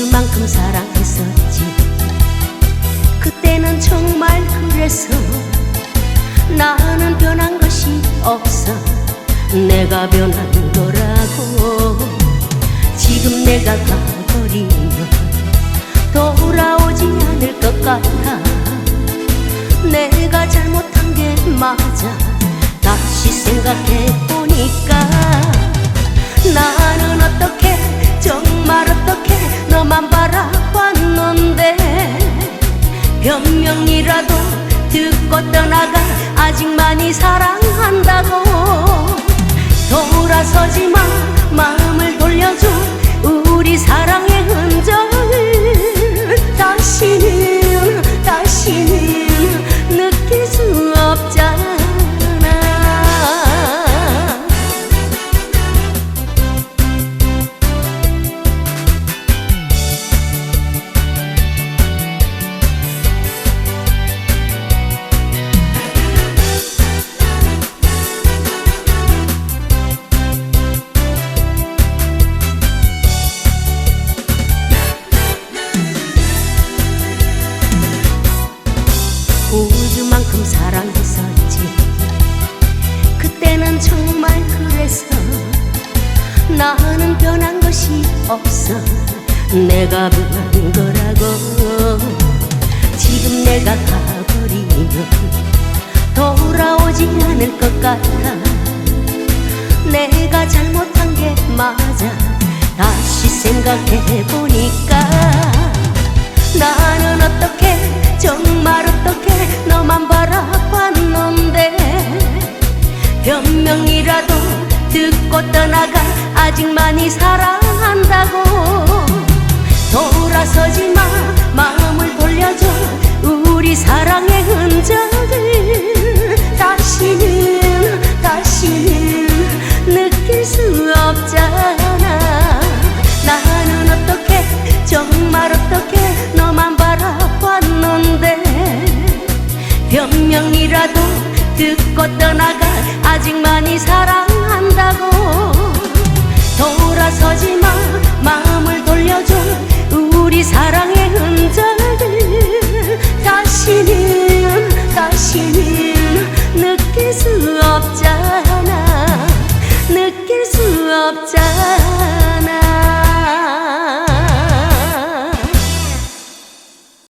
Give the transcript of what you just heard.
아주만큼 사랑했었지. 그때는 정말 그래서 나는 변한 것이 없어 내가 변한 거라고. 지금 내가 가버리면 돌아오지 않을 것 같아. 내가 잘못한 게 맞아 다시 생각해 변명이라도 듣고 떠나가 아직 많이 사랑한다고 없어. 내가 변한 거라고 지금 내가 가버리면 돌아오지 않을 것 같아. 내가 잘못한 게 맞아. 다시 생각해 보니까 나는 어떻게 정말 어떻게 너만 바라봤는데 변명이라도 듣고 떠나가 아직 많이 마 อบใจ